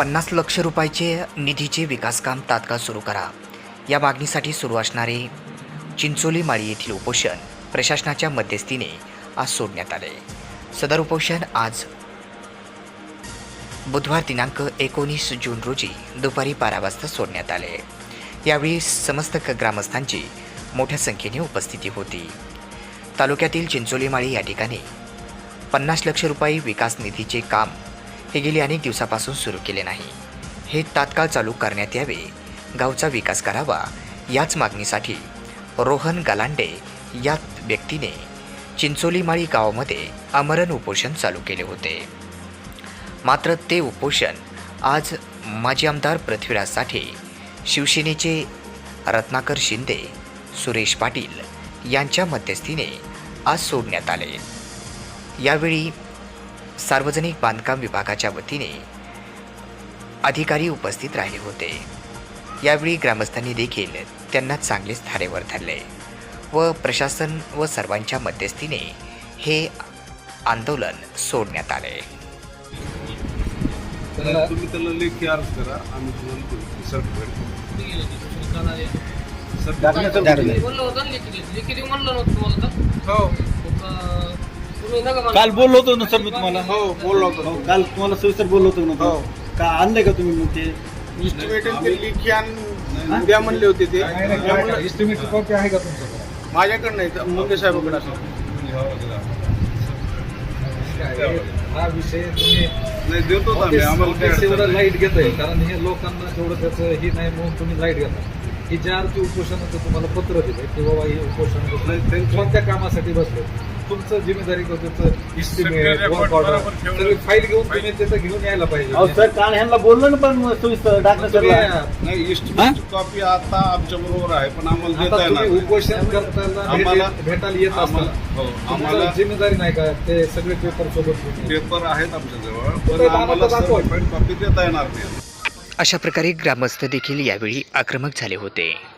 पन्नास लक्ष रुपयाचे निधीचे विकासकाम तात्काळ सुरू करा. या मागणीसाठी सुरू असणारे चिंचोली माळी येथील उपोषण प्रशासनाच्या मध्यस्थीने आज सोडण्यात आले. सदर उपोषण आज बुधवार दिनांक एकोणीस जून रोजी दुपारी बारा वाजता सोडण्यात आले. यावेळी समस्त ग्रामस्थांची मोठ्या संख्येने उपस्थिती होती. तालुक्यातील चिंचोलीमाळी या ठिकाणी पन्नास लक्ष रुपये विकास निधीचे काम हे गेली अनेक दिवसापासून सुरू केले नाही. हे तात्काळ चालू करण्यात यावे. गावचा विकास करावा. याच मागणीसाठी रोहन गलांडे या व्यक्तीने चिंचोलीमाळी गावामध्ये अमरण उपोषण चालू केले होते. मात्र ते उपोषण आज माजी आमदार पृथ्वीराज साठे शिवसेनेचे रत्नाकर शिंदे सुरेश पाटील यांच्या मध्यस्थीने आज सोडण्यात आले. यावेळी सार्वजनिक बांधकाम विभागाच्या वतीने अधिकारी उपस्थित राहिले होते. यावेळी ग्रामस्थांनी देखील त्यांना चांगलेच धारेवर धरले व प्रशासन व सर्वांच्या मध्यस्थीने हे आंदोलन सोडण्यात आले. तुम्ही त्याला लेखी अर्ज करा आम्ही तुम्हाला काल बोललो होतो ना सर मी तुम्हाला. हो बोललो होतो. हो, काल तुम्हाला सविस्तर बोललो होतो ना हो. तो. का आणले का तुम्ही मग ते? इस्टिमेटेड ते लेखी आण उद्या म्हणले होते ते. कॉपी आहे का तुमच्याकडे? माझ्याकडे नाही तर मुंडे साहेबाकडे असेल. हा विषय तुम्ही नाही देतो ना आम्ही. आम्हाला काय अडचण तेवढं नाही. लाइट घेताय कारण हे लोकांना तेवढं त्याचं ही नाही म्हणून तुम्ही लाइट घेता. ही ज्या अर्थी उपोषणाचं तुम्हाला पत्र दिलं की बाबा हे उपोषण बसलंय. त्यांचं- कोणत्या कामासाठी बसले तुमचं जिम्मेदारी फाईल घेऊन तुम्ही त्याचं घेऊन यायला पाहिजे. सर काल ह्यांना बोललो ना पण सविस्तर नाही कॉपी आता आमच्या बरोबर आहे पण आम्हाला देता येणार. उपोषण करताना भेटायला येत आम्हाला- हो, आम्हाला जिम्मेदारी नाही का? ते सगळे पेपर सोबत? पेपर आहेत आमच्याजवळ पण आम्हाला कॉपी देता येणार नाही. अशा प्रकारे ग्रामस्थ देखील यावेळी आक्रमक झाले होते.